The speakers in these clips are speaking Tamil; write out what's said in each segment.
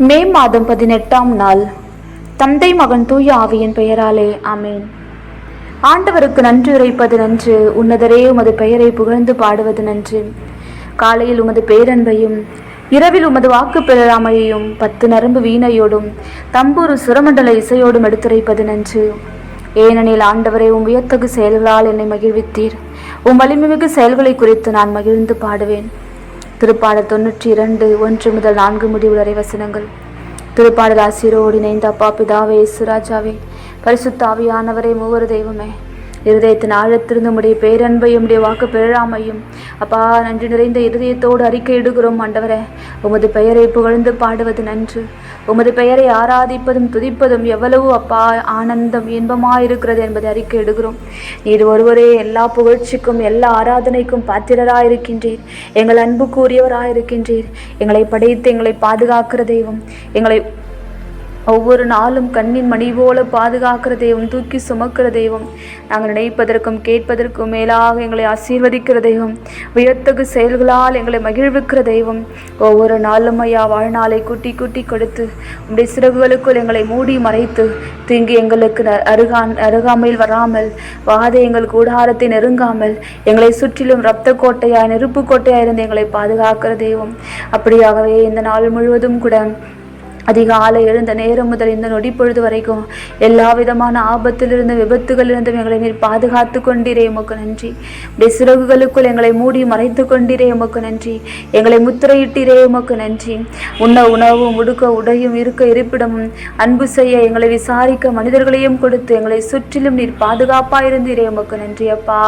மே மாதம் பதினெட்டாம் நாள். தந்தை மகன் தூய ஆவியின் பெயராலே ஆமென். ஆண்டவருக்கு நன்றி உரைப்பது நன்று உன்னதரே உமது பெயரை புகழ்ந்து பாடுவது நன்று. காலையில் உமது பேரன்பையும் இரவில் உமது வாக்கு பிறராமையையும் பத்து நரம்பு வீணையோடும் தம்பூரு சுரமண்டல இசையோடும் எடுத்துரைப்பது நன்று. ஏனெனில் ஆண்டவரை உம் வியத்தகு செயல்களால் என்னை மகிழ்வித்தீர். உம் வலிமைமிகு செயல்களை குறித்து நான் மகிழ்ந்து பாடுவேன். திருப்பாடல் தொன்னூற்றி இரண்டு ஒன்று முதல் நான்கு முடிவு வரை வசனங்கள். திருப்பாடல் ஆசிரோடு இணைந்த அப்பா பிதாவே சுராஜாவே பரிசுத்தாவியானவரே மூவர் தெய்வமே இருதயத்தின் ஆழத்திருந்து உடைய பேரன்பையும் உடைய வாக்கு பெறாமையும் அப்பா நன்றி நிறைந்த இருதயத்தோடு அறிக்கை இடுகிறோம் ஆண்டவரே. உமது பெயரை புகழ்ந்து பாடுவது நன்று. உமது பெயரை ஆராதிப்பதும் துதிப்பதும் எவ்வளவு அப்பா ஆனந்தம் இன்பமாயிருக்கிறது என்பதை அறிக்கை இடுகிறோம். நீர் ஒருவரே எல்லா புகழ்ச்சிக்கும் எல்லா ஆராதனைக்கும் பாத்திரராயிருக்கின்றீர். எங்கள் அன்புக்குரியவராயிருக்கின்றீர். எங்களை படைத்து எங்களை பாதுகாக்கிற தெய்வம். எங்களை ஒவ்வொரு நாளும் கண்ணின் மணி போல பாதுகாக்கிற தெய்வம் தூக்கி சுமக்கிற தெய்வம். நாங்கள் நினைப்பதற்கும் கேட்பதற்கும் மேலாக எங்களை ஆசீர்வதிக்கிற தெய்வம். வியத்தகு செயல்களால் எங்களை மகிழ்விக்கிற தெய்வம். ஒவ்வொரு நாளும் ஐயா வாழ்நாளை கூட்டி குட்டி கொடுத்து உடைய சிறகுகளுக்குள் எங்களை மூடி மறைத்து தீங்கு எங்களுக்கு ந- அருகான் அருகாமையில் வராமல் வாதை எங்கள் கூடாரத்தை நெருங்காமல் எங்களை சுற்றிலும் இரத்த கோட்டையாய் நெருப்பு கோட்டையாய் இருந்து எங்களை பாதுகாக்கிற தெய்வம். அப்படியாகவே இந்த நாள் முழுவதும் கூட அதிகாலை எழுந்த நேரம் முதல் இந்த நொடி பொழுது வரைக்கும் எல்லா விதமான ஆபத்திலிருந்து விபத்துகளிலிருந்தும் எங்களை நீர் பாதுகாத்து கொண்டீரே உமக்கு நன்றி. உடைய சிறகுகளுக்குள் எங்களை மூடி மறைத்து கொண்டீரே உமக்கு நன்றி. எங்களை முத்திரையிட்டீரே உமக்கு நன்றி. உண்ண உணவும் உடுக்க உடையும் இருக்க இருப்பிடமும் அன்பு செய்ய எங்களை விசாரிக்க மனிதர்களையும் கொடுத்து எங்களை சுற்றிலும் நீர் பாதுகாப்பாயிருந்தீரே உமக்கு நன்றி அப்பா.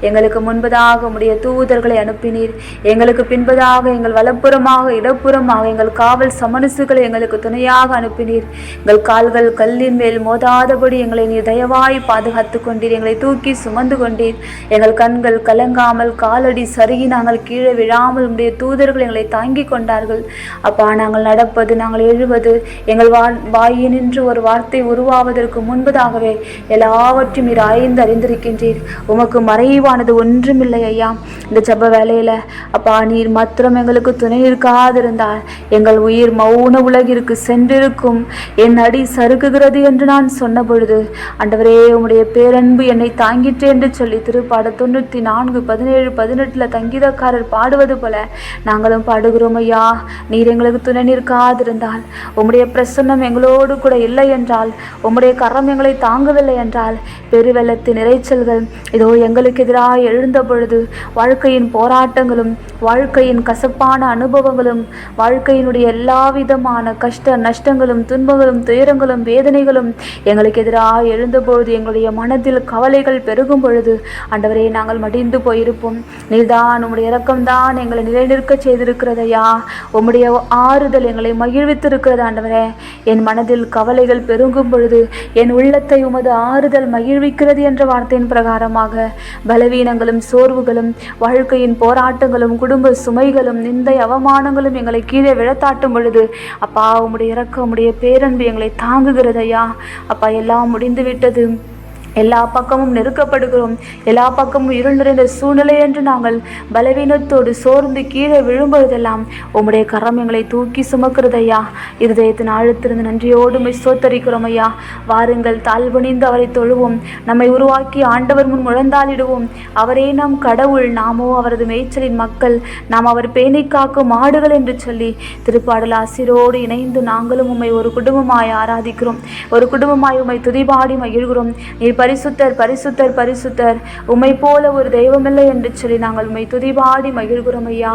எங்களுக்கு முன்பதாக உடைய தூதர்களை அனுப்பினீர். எங்களுக்கு பின்பதாக எங்கள் வலப்புறமாக இடப்புறமாக எங்கள் காவல் சமனசுகளை எங்களுக்கு துணையாக அனுப்பினீர். எங்கள் கால்கள் கல்லின் மேல் மோதாதபடி எங்களை நீர் தயவாய் பாதுகாத்து கொண்டீர். எங்களை தூக்கி சுமந்து கொண்டீர். எங்கள் கண்கள் கலங்காமல் காலடி சருகி நாங்கள் கீழே விழாமல் உடைய தூதர்கள் எங்களை தாங்கி கொண்டார்கள். அப்பா நாங்கள் நடப்பது நாங்கள் எழுவது. எங்கள் வா வாயினின்று ஒரு வார்த்தை உருவாவதற்கு முன்பதாகவே எல்லாவற்றையும் நீர் ஆய்ந்து அறிந்திருக்கின்றீர். உமக்கு மறைவானது ஒன்றுமில்லை ஐயா. இந்த ஜெப வேலையில் அப்பா நீர் மாத்திரம் எங்களுக்கு துணை இருக்காதிருந்தால் எங்கள் உயிர் மௌன உலகிற்கு சென்றிருக்கும். என் அடி சறுக்குகிறது என்று நான் சொன்னபொழுது அண்டவரே உம்முடைய பேரன்பு என்னை தாங்கிற்றே என்று சொல்லி திருப்பாட தொண்ணூற்றி நான்கு பதினேழு பதினெட்டில் தங்கீதக்காரர் பாடுவது போல நாங்களும் பாடுகிறோம் ஐயா. நீர் எங்களுக்கு துணை நிற்காதிருந்தால் உம்முடைய பிரசன்னம் எங்களோடு கூட இல்லை என்றால் உம்முடைய கரம் எங்களை தாங்கவில்லை என்றால் பெருவெள்ளத்தின் இறைச்சல்கள் இதோ எங்களுக்கு எதிராக எழுந்த பொழுது வாழ்க்கையின் போராட்டங்களும் வாழ்க்கையின் கசப்பான அனுபவங்களும் வாழ்க்கையினுடைய எல்லா விதமான கஷ்ட நஷ்டங்களும் துன்பங்களும் துயரங்களும் வேதனைகளும் எங்களுக்கு எதிராக எழுந்தபொழுது எங்களுடைய மனதில் கவலைகள் பெருகும் பொழுது ஆண்டவரே நாங்கள் மடிந்து போயிருப்போம். நீதான் உம்முடைய இரக்கம்தான் எங்களை நிலைநிற்க செய்திருக்கிறதையா? உம்முடைய ஆறுதல் எங்களை மகிழ்வித்திருக்கிறது ஆண்டவரே? என் மனதில் கவலைகள் பெருகும் பொழுது என் உள்ளத்தை உமது ஆறுதல் மகிழ்விக்கிறது என்ற வார்த்தையின் பிரகாரமாக பலவீனங்களும் சோர்வுகளும் வாழ்க்கையின் போராட்டங்களும் குடும்ப சுமைகளும் நிந்தை அவமானங்களும் எங்களை கீழே விழத்தாட்டும் பொழுது அப்பா உம்முடைய இறக்க உம்முடைய பேரன்பு எங்களை தாங்குகிறதையா அப்பா எல்லாம் முடிந்து விட்டது எல்லா பக்கமும் நெருக்கப்படுகிறோம். எல்லா பக்கமும் இருள் நிறைந்த சூழ்நிலை என்று நாங்கள் பலவீனத்தோடு சோர்ந்து கீழே விழும்பொழுதெல்லாம் உம்முடைய கரம் எங்களை தூக்கி சுமக்கிறது ஐயா. இருதயத்தின் ஆழத்திலிருந்து நன்றியோடு மை சோத்தரிக்கிறோம் ஐயா. வாருங்கள் தாழ்வணிந்து அவரை தொழுவோம். நம்மை உருவாக்கி ஆண்டவர் முன் முழந்தாளிடுவோம். அவரே நம் கடவுள் நாமோ அவரது மேய்ச்சலின் மக்கள். நாம் அவர் பேணை காக்கும் மாடுகள் என்று சொல்லி திருப்பாடல் ஆசிரோடு இணைந்து நாங்களும் உம்மை ஒரு குடும்பமாய் ஆராதிக்கிறோம். ஒரு குடும்பமாய் உம்மை துதிபாடி மகிழ்கிறோம். நீர் பரிசுத்தர் பரிசுத்தர் பரிசுத்தர். உம்மை போல ஒரு தெய்வமில்லை என்று சொல்லி நாங்கள் உண்மை துதிபாடி மகிழ்கிறோம் ஐயா.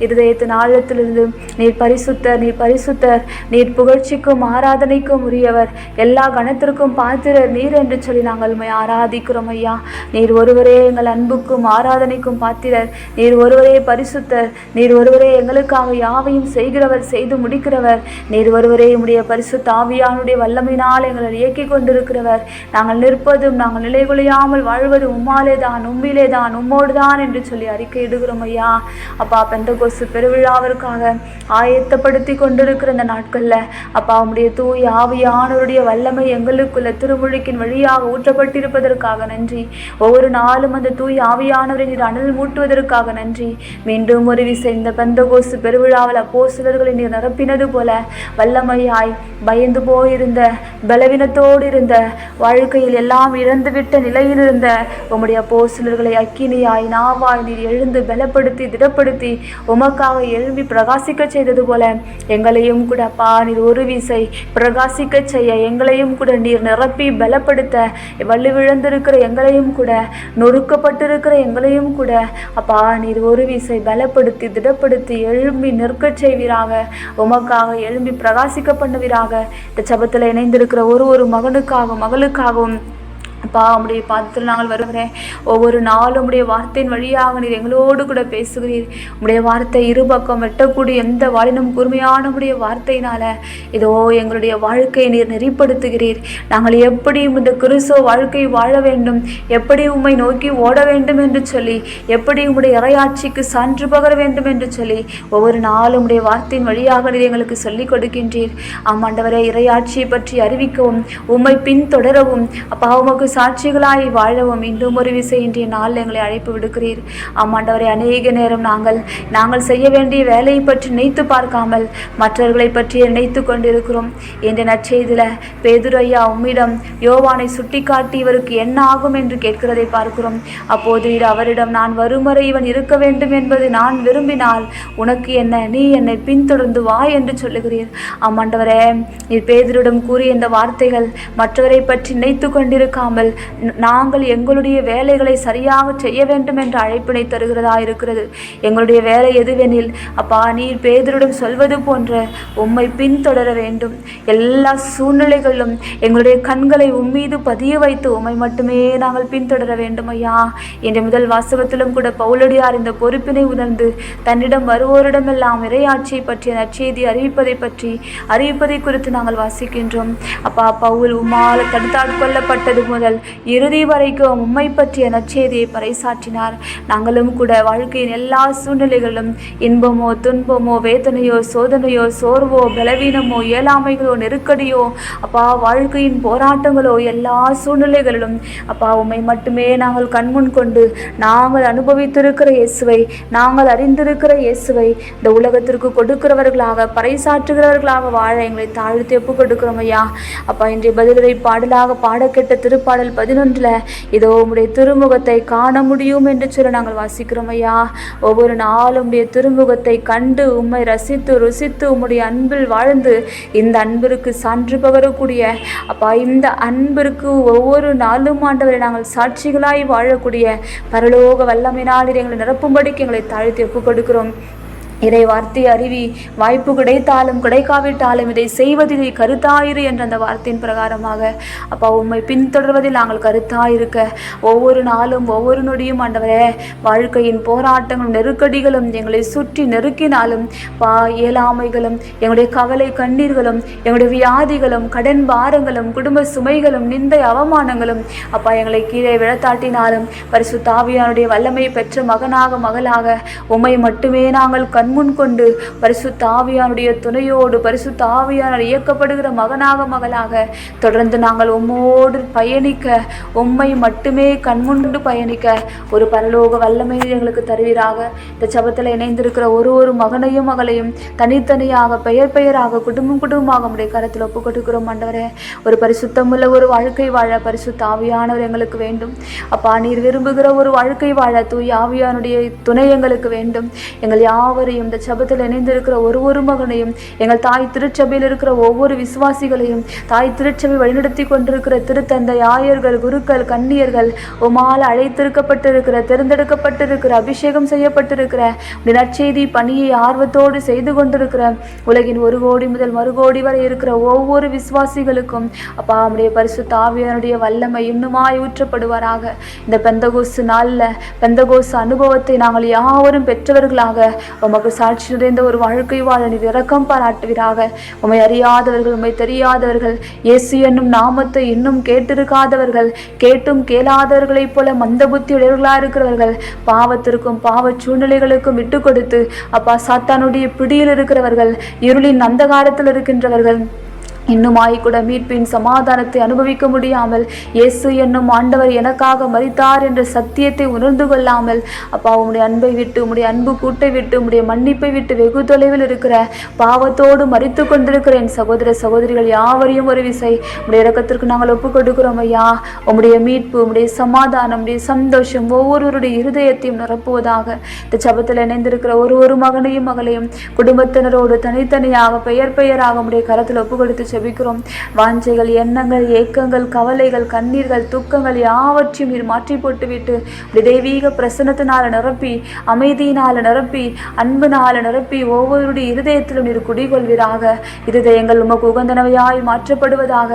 இருதயத்தின் ஆழத்திலிருந்து நீர் பரிசுத்தர் நீர் பரிசுத்தர். நீர் புகழ்ச்சிக்கும் ஆராதனைக்கும் உரியவர். எல்லா கணத்திற்கும் பாத்திரர் நீர் என்று சொல்லி நாங்கள் உம்மை ஆராதிக்கிறோம் ஐயா. நீர் ஒருவரே எங்கள் அன்புக்கும் ஆராதனைக்கும் பாத்திரர். நீர் ஒருவரே பரிசுத்தர். நீர் ஒருவரே எங்களுக்காக யாவையும் செய்கிறவர் செய்து முடிக்கிறவர். நீர் ஒருவரே உடைய பரிசுத்த ஆவியானுடைய வல்லமையினால் எங்களை இயக்கிக் கொண்டிருக்கிறவர். நாங்கள் நிற்பது முழுவதும் நாங்கள் நிலைகுலையாமல் வாழ்வது உம்மாலே தான் உம்மிலே தான் உம்மோடு தான் என்று சொல்லி அறிக்கை இடுகிறோம் ஐயா. அப்பா பெந்தகோசு பெருவிழாவிற்காக ஆயத்தப்படுத்தி கொண்டிருக்கிற இந்த நாட்களில் அப்பா உம்முடைய தூய் ஆவியானவருடைய வல்லமை எங்களுக்குள்ள திருமுழுக்கின் வழியாக ஊற்றப்பட்டிருப்பதற்காக நன்றி. ஒவ்வொரு நாளும் அந்த தூய் ஆவியானவரை நீர் அனல் மூட்டுவதற்காக நன்றி. மீண்டும் ஒரு விசை இந்த பெந்தகோசு பெருவிழாவில் அப்போ சிலர்களை நீர் நிரப்பினது போல வல்லமையாய் பயந்து போயிருந்த பலவீனத்தோடு இருந்த வாழ்க்கையில் எல்லாம் நாம் நிலையில் இருந்த உம்முடைய போசிலர்களை அக்கினியாய் நாவாய் நீர் எழுந்து பலப்படுத்தி திடப்படுத்தி உமக்காக எழும்பி பிரகாசிக்க செய்தது போல எங்களையும் கூட பா நீர் ஒரு விசை பிரகாசிக்க செய்ய எங்களையும் கூட நீர் நிரப்பி பலப்படுத்த வலுவிழந்திருக்கிற எங்களையும் கூட நொறுக்கப்பட்டிருக்கிற எங்களையும் கூட அப்பா நீர் ஒரு விசை பலப்படுத்தி திடப்படுத்தி எழும்பி நிற்கச் செய்வீராக. உமக்காக எழும்பி பிரகாசிக்க பண்ணுவீராக. இந்த சபத்தில் இணைந்திருக்கிற ஒரு ஒரு மகனுக்காகவும் மகளுக்காகவும் அப்பா உம்முடைய பாதத்தில் நாங்கள் வருகிறேன். ஒவ்வொரு நாளும் உடைய வார்த்தையின் வழியாக நீர் எங்களோடு கூட பேசுகிறீர். உடைய வார்த்தை இருபக்கம் வெட்டக்கூடிய எந்த வாழினும் கூர்மையான உடைய வார்த்தையினால இதோ எங்களுடைய வாழ்க்கையை நீர் நெறிப்படுத்துகிறீர். நாங்கள் எப்படி இந்த கிறிஸ்துவ வாழ்க்கை வாழ வேண்டும்? எப்படி உம்மை நோக்கி ஓட வேண்டும் என்று சொல்லி எப்படி உம்முடைய இறையாட்சிக்கு சான்று பகர வேண்டும் என்று சொல்லி ஒவ்வொரு நாளும் உடைய வார்த்தையின் வழியாக நீர் எங்களுக்கு சொல்லிக் கொடுக்கின்றீர். ஆமாண்டவரே இறையாட்சியை பற்றி அறிவிக்கவும் உம்மை பின்தொடரவும். அப்பா உமக்கு சாட்சிகளாய் வாழவும். இன்றும் ஒரு விசை இன்றைய நாள் எங்களை அழைப்பு விடுக்கிறீர். ஆமாண்டவரை அநேக நேரம் நாங்கள் நாங்கள் செய்ய வேண்டிய வேலையை பற்றி நினைத்து பார்க்காமல் மற்றவர்களை பற்றி நினைத்து கொண்டிருக்கிறோம். என்ற நற்செய்தியில் பேதுரையா உம்மிடம் யோவானை சுட்டிக்காட்டி இவருக்கு என்ன ஆகும் என்று கேட்கிறதை பார்க்கிறோம். அப்போது இது அவரிடம் நான் வரும் வரை இவன் இருக்க வேண்டும் என்பது நான் விரும்பினால் உனக்கு என்ன நீ என்னை பின்தொடர்ந்து வா என்று சொல்லுகிறீர். ஆமாண்டவரே நீர் பேதரிடம் கூறிய இந்த வார்த்தைகள் மற்றவரை பற்றி நினைத்து கொண்டிருக்காமல் ந- நாங்கள் எங்களுடைய வேலைகளை சரியாக செய்ய வேண்டும் என்ற அழைப்பினை தருகிறதா இருக்கிறது? எங்களுடைய வேலை எதுவெனில் அப்பா நீர் பேதரிடம் சொல்வது போன்ற உம்மை பின்தொடர வேண்டும். எல்லா சூழ்நிலைகளிலும் எங்களுடைய கண்களை உம்மீது பதிய வைத்து உம்மை மட்டுமே நாங்கள் பின்தொடர வேண்டும் ஐயா. என்ற முதல் வாசகத்திலும் கூட பவுலடியார் இந்த பொறுப்பினை உணர்ந்து தன்னிடம் வருவோரிடமெல்லாம் இறையாட்சியை பற்றிய நற்செய்தி அறிவிப்பதை பற்றி அறிவிப்பதை குறித்து நாங்கள் வாசிக்கின்றோம். அப்பா பவுல் உம்மால் தடுத்தாட்கொள்ளப்பட்டது முதல் இறுதி வரைக்கும் உம்மை பற்றிய நற்செய்தியை பறைசாற்றினார். நாங்களும் கூட வாழ்க்கையின் எல்லா சூழ்நிலைகளிலும் இன்பமோ துன்பமோ வேதனையோ சோதனையோ சோர்வோ பலவீனமோ இயலாமைகளோ நெருக்கடியோ அப்பா வாழ்க்கையின் போராட்டங்களோ எல்லா சூழ்நிலைகளிலும் அப்பா உம்மை மட்டுமே நாங்கள் கண்முன் கொண்டு நாங்கள் அனுபவித்திருக்கிற இயேசுவை நாங்கள் அறிந்திருக்கிற இயேசுவை இந்த உலகத்திற்கு கொடுக்கிறவர்களாக பறைசாற்றுகிறவர்களாக வாழ எங்களை தாழ்த்தி ஒப்பு கொடுக்கிறோம் ஐயா. அப்பா இன்றைய பதிலுரை பாடலாக பாடக்கெட்ட திருப்பாடல் பதினொன்றில் இதோ உம்முடைய திருமுகத்தை காண முடியும் என்று சொல்ல நாங்கள் வாசிக்கிறோம் ஐயா. ஒவ்வொரு நாளும் உடைய திருமுகத்தை கண்டு உம்மை ரசித்து ருசித்து உம்முடைய அன்பில் வாழ்ந்து இந்த அன்பிற்கு சான்று பகரக்கூடிய அப்பா இந்த அன்பிற்கு ஒவ்வொரு நாளும் ஆண்டவரை நாங்கள் சாட்சிகளாய் வாழக்கூடிய பரலோக வல்லமையினால் எங்களை நிரப்பும்படிக்கு எங்களை தாழ்த்தி ஒப்புக் கொடுக்கிறோம் இறை வார்த்தை அறிவி வாய்ப்பு கிடைத்தாலும் கிடைக்காவிட்டாலும் இதை செய்வதில் கருத்தாயிரு என்ற அந்த வார்த்தையின் பிரகாரமாக அப்பா உம்மை பின்தொடர்வதில் நாங்கள் கருத்தாயிருக்க ஒவ்வொரு நாளும் ஒவ்வொரு நொடியும் ஆண்டவரே வாழ்க்கையின் போராட்டங்களும் நெருக்கடிகளும் எங்களை சுற்றி நெருக்கினாலும் பா இயலாமைகளும் எங்களுடைய கவலை கண்ணீர்களும் எங்களுடைய வியாதிகளும் கடன் பாரங்களும் குடும்ப சுமைகளும் நிந்தை அவமானங்களும் அப்பா எங்களை கீழே விழத்தாட்டினாலும் பரிசு தாவியானுடைய வல்லமை பெற்ற மகனாக மகளாக உம்மை மட்டுமே நாங்கள் கண் கண்முன் கொண்டு பரிசு தாவியானுடைய துணையோடு பரிசு ஆவியானால் இயக்கப்படுகிற மகனாக மகளாக தொடர்ந்து நாங்கள் உம்மோடு பயணிக்க உம்மை மட்டுமே கண்முண்டு பயணிக்க ஒரு பரலோக வல்லமை எங்களுக்கு தருவீராக. இந்த சபத்தில் இணைந்திருக்கிற ஒரு ஒரு மகனையும் மகளையும் தனித்தனியாக பெயர் பெயராக குடும்பம் குடும்பமாக உடைய கருத்தில் ஒப்பு கொடுக்கிறோம் ஆண்டவரே. ஒரு பரிசுத்தமுள்ள ஒரு வாழ்க்கை வாழ பரிசுத்த ஆவியானவர் எங்களுக்கு வேண்டும். அப்பா நீர் விரும்புகிற ஒரு வாழ்க்கை வாழ தூய் ஆவியானுடைய துணை எங்களுக்கு வேண்டும். எங்கள் யாவரையும் இந்த சபத்தில் இணைந்திருக்கிற ஒரு ஒரு மகனையும் எங்கள் தாய் திருச்சபையில் இருக்கிற ஒவ்வொரு விசுவாசிகளையும் தாய் திருச்சபை வழிநடத்தி கொண்டிருக்கிற திருத்தந்தை ஆயர்கள் குருக்கள் கன்னியர்கள் உமால் அழைத்திருக்கப்பட்டிருக்கிற தேர்ந்தெடுக்கப்பட்டிருக்கிற அபிஷேகம் செய்யப்பட்டிருக்கிற நற்செய்தி பணியை ஆர்வத்தோடு செய்து கொண்டிருக்கிற உலகின் ஒரு கோடி முதல் மறு கோடி வரை இருக்கிற ஒவ்வொரு விசுவாசிகளுக்கும் அப்பா நம்முடைய பரிசு தாவியனுடைய வல்லமை இன்னுமாய் ஊற்றப்படுவாராக. இந்த பெந்தகோசு நாளில் பெந்தகோசு அனுபவத்தை நாங்கள் யாவரும் பெற்றவர்களாக உமக்கு அப்பா சாட்சி நிறைந்த ஒரு வாழ்க்கை வாழ நீர் இறக்கம் பாராட்டுவீராக. உமை அறியாதவர்கள் உமை தெரியாதவர்கள் இயேசு என்னும் நாமத்தை இன்னும் கேட்டிருக்காதவர்கள் கேட்டும் கேளாதவர்களைப் போல மந்த புத்தி உடையவர்களாக இருக்கிறவர்கள் பாவத்திற்கும் பாவ சூழ்நிலைகளுக்கும் விட்டு கொடுத்து அப்பா சாத்தானுடைய பிடியில் இருக்கிறவர்கள் இருளின் அந்தகாரத்தில் இருக்கின்றவர்கள் இன்னுமாய் கூட மீட்பின் சமாதானத்தை அனுபவிக்க முடியாமல் இயேசு என்னும் ஆண்டவர் எனக்காக மறித்தார் என்ற சத்தியத்தை உணர்ந்து கொள்ளாமல் அப்பா உம்முடைய அன்பை விட்டு உம்முடைய அன்பு கூட்டை விட்டு உம்முடைய மன்னிப்பை விட்டு வெகு தொலைவில் இருக்கிற பாவத்தோடு மறித்து கொண்டிருக்கிற என் சகோதர சகோதரிகள் யாவரையும் ஒரு விசை உடைய இறக்கத்திற்கு நாங்கள் ஒப்புக் கொடுக்கிறோம் ஐயா. உம்முடைய மீட்பு உம்முடைய சமாதானம் உடைய சந்தோஷம் ஒவ்வொருவருடைய இருதயத்தையும் நிரப்புவதாக. இந்த சபத்தில் இணைந்திருக்கிற ஒரு ஒரு மகனையும் மகளையும் குடும்பத்தினரோடு தனித்தனியாக பெயர் பெயராக உடைய கரத்தில் ஒப்புக் கொடுத்து ஜெபிக்கிறோம் வாஞ்சைகள் எண்ணங்கள் ஏக்கங்கள் கவலைகள் கண்ணீர்கள் துக்கங்கள் யாவற்றையும் நீர் மாற்றி போட்டுவிட்டு தெய்வீக பிரசன்னத்தினால நிரப்பி அமைதியினால நிரப்பி அன்பினால் நிரப்பி ஒவ்வொருடைய இருதயத்திலும் நீர் குடிகொள்வீராக. இருதயங்கள் உமக்கு உகந்தனவையாய் மாற்றப்படுவதாக.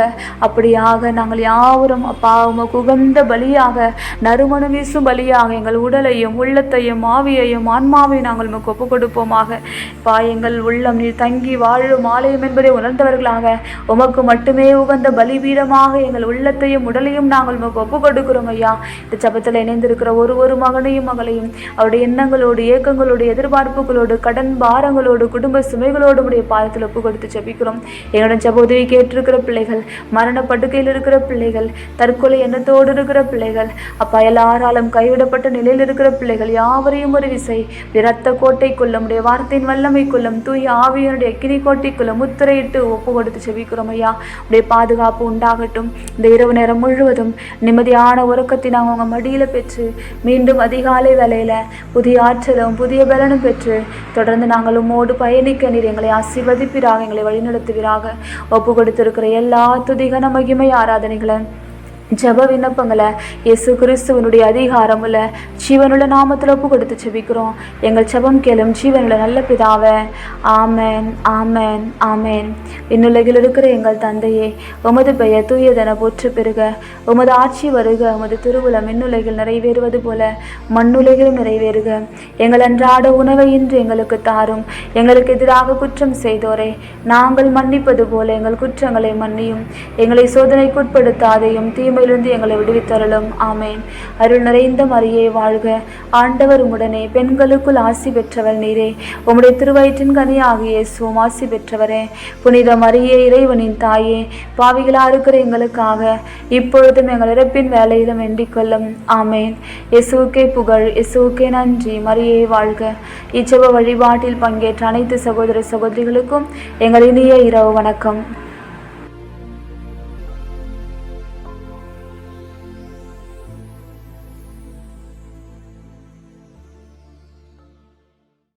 அப்படியாக நாங்கள் யாவரும் அப்பா உமக்கு உகந்த பலியாக நறுமணம் வீசும் பலியாக எங்கள் உடலையும் உள்ளத்தையும் ஆவியையும் ஆன்மாவையும் நாங்கள் உமக்கு ஒப்புக் கொடுப்போமாக பா எங்கள் உள்ளம் நீர் தங்கி வாழும் ஆலயம் என்பதை உணர்ந்தவர்களாக உமக்கு மட்டுமே உகந்த பலிபீடமாக எங்கள் உள்ளத்தையும் உடலையும் நாங்கள் உமக்கு ஒப்பு கொடுக்கிறோம் ஐயா. இந்த சபத்தில் இணைந்திருக்கிற ஒரு ஒரு மகனையும் மகளையும் அவருடைய எண்ணங்களோடு ஏக்கங்களோடு எதிர்பார்ப்புகளோடு கடன் பாரங்களோடு குடும்ப சுமைகளோடு உடைய பாதத்தில் ஒப்பு கொடுத்து ஜபிக்கிறோம். எங்களுடைய ஜப உதவி கேட்டிருக்கிற பிள்ளைகள் மரண படுக்கையில் இருக்கிற பிள்ளைகள் தற்கொலை எண்ணத்தோடு இருக்கிற பிள்ளைகள் அப்பா எல்லாராலும் கைவிடப்பட்ட நிலையில் இருக்கிற பிள்ளைகள் யாவரையும் ஒரு விசை இரத்த கோட்டைக்குள்ளும் உடைய வார்த்தையின் வல்லமைக்குள்ளும் தூய ஆவியனுடைய கிரி கோட்டைக்குள்ளும் முத்திரையிட்டு ஒப்பு கொடுத்து ஜெபிக்கிறோம் ஐயா. உடைய பாதுகாப்பு உண்டாகட்டும். இந்த இரவு நேரம் முழுவதும் நிம்மதியான உறக்கத்தை நாங்கள் உங்கள் மடியில் பெற்று மீண்டும் அதிகாலை வேலையில் புதிய ஆற்றலும் புதிய பலனும் பெற்று தொடர்ந்து நாங்கள் உம்மோடு பயணிக்க நீர் எங்களை ஆசிர்வதிப்பிறாக எங்களை வழிநடத்துவீராக. ஒப்பு கொடுத்திருக்கிற எல்லா துதிகன மகிமை ஆராதனைகளை ஜெப விண்ணப்பங்களை இயேசு கிறிஸ்துவனுடைய அதிகாரமுள்ள ஜீவனுள்ள நாமத்தில் ஒப்பு கொடுத்து செபிக்கிறோம் எங்கள் ஜெபம் கேளும் ஜீவனுள்ள நல்ல பிதாவே ஆமேன் ஆமென் ஆமேன். இன்னுலகில் இருக்கிற எங்கள் தந்தையே உமது பெயர் தூயதென போற்று பெறுக உமது ஆட்சி வருக உமது திருவுளம் விண்ணுலகில் நிறைவேறுவது போல மண்ணுலகிலும் நிறைவேறுக. எங்கள் அன்றாட உணவை இன்று எங்களுக்கு தாரும். எங்களுக்கு எதிராக குற்றம் செய்தோரை நாங்கள் மன்னிப்பது போல எங்கள் குற்றங்களை மன்னியும். எங்களை சோதனைக்குட்படுத்தாதையும் தீமையிலிருந்து எங்களை விடுவித்தருளும். ஆமேன். அருள் நிறைந்த மரியே வாழ்க. ஆண்டவர் உடனே பெண்களுக்குள் ஆசி பெற்றவர் நீரே. உம்முடைய திருவயிற்றின் கனி ஆகிய சுவம் ஆசி பெற்றவரே. புனித மரியே இறைவனின் தாயே பாவிகளாக இருக்கிற எங்களுக்காக இப்பொழுதும் எங்கள் இறப்பின் வேலையிலும் வேண்டிக் கொள்ளும். ஆமேன். இயேசுவுக்கே புகழ் இயேசுவுக்கே நன்றி. மரியே வாழ்க. இச்செவ வழிபாட்டில் பங்கேற்ற அனைத்து சகோதர சகோதரிகளுக்கும் எங்கள் இனிய இரவு வணக்கம்.